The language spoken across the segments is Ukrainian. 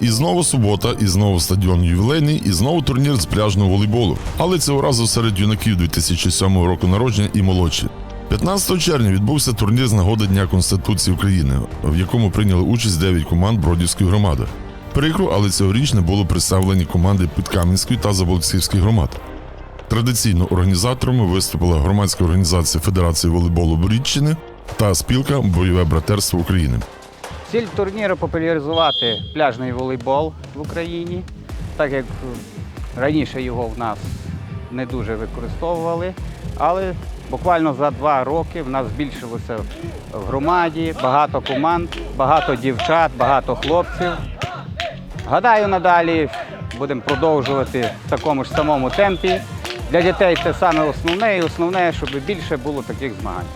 І знову субота, і знову стадіон ювілейний, і знову турнір з пляжного волейболу. Але цього разу серед юнаків 2007 року народження і молодші. 15 червня відбувся турнір з нагоди Дня Конституції України, в якому прийняли участь 9 команд Бродівської громади. Прикро, але цьогоріч не було представлені команди Підкам'янської та Заболоцівської громад. Традиційно організаторами виступила громадська організація Федерації волейболу Борідщини та спілка Бойове братерство України. Ціль турніру популяризувати пляжний волейбол в Україні, так як раніше його в нас не дуже використовували, але буквально за два роки в нас збільшилося в громаді багато команд, багато дівчат, багато хлопців. Гадаю, надалі будемо продовжувати в такому ж самому темпі. Для дітей це саме основне, і основне, щоб більше було таких змагань.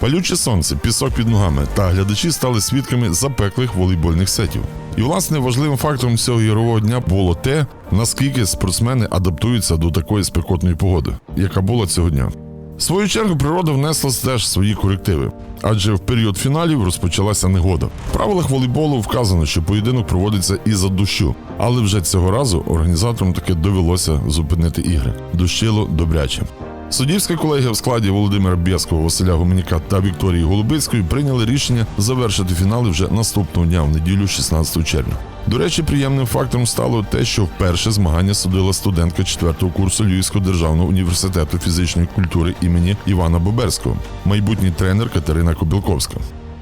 Палюче сонце, пісок під ногами та глядачі стали свідками запеклих волейбольних сетів. І власне важливим фактором цього ігрового дня було те, наскільки спортсмени адаптуються до такої спекотної погоди, яка була цього дня. В свою чергу природа внесла теж свої корективи, адже в період фіналів розпочалася негода. В правилах волейболу вказано, що поєдинок проводиться із-за дощу, але вже цього разу організаторам таки довелося зупинити ігри. Дощило добряче. Суддівська колегія в складі Володимира Бєского, Василя Гуменяка та Вікторії Голубицької прийняли рішення завершити фінали вже наступного дня в неділю, 16 червня. До речі, приємним фактором стало те, що вперше змагання судила студентка 4-го курсу Львівського державного університету фізичної культури імені Івана Боберського, майбутній тренер Катерина Кобілковська.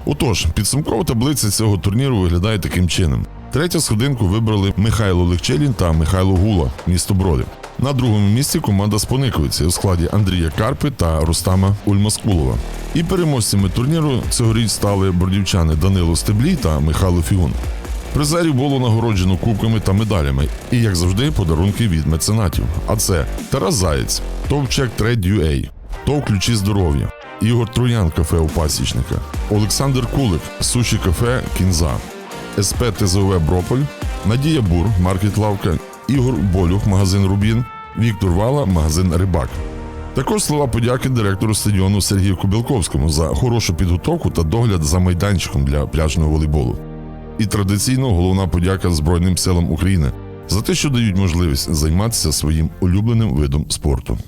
Отож, підсумкова таблиця цього турніру виглядає таким чином: третю сходинку вибрали Михайло Легчелін та Михайло Гула, місто Броди. На другому місці команда Спониковиці у складі Андрія Карпи та Рустама Ульмаскулова. І переможцями турніру цьогоріч стали бордівчани Данило Стеблій та Михайло Фігун. Призерів було нагороджено кубками та медалями, і, як завжди, подарунки від меценатів. А це Тарас Заєць, ТОВ Чек Трейд UA, ТОВ Ключі здоров'я, Ігор Троян кафе у Пасічника, Олександр Кулик, Суші кафе Кінза, СП ТЗОВ Брополь, Надія Бур, Маркет Лавка, Ігор Болюх, магазин Рубін, Віктор Вала, магазин Рибак. Також слова подяки директору стадіону Сергію Кобілковському за хорошу підготовку та догляд за майданчиком для пляжного волейболу. І традиційно головна подяка Збройним силам України за те, що дають можливість займатися своїм улюбленим видом спорту.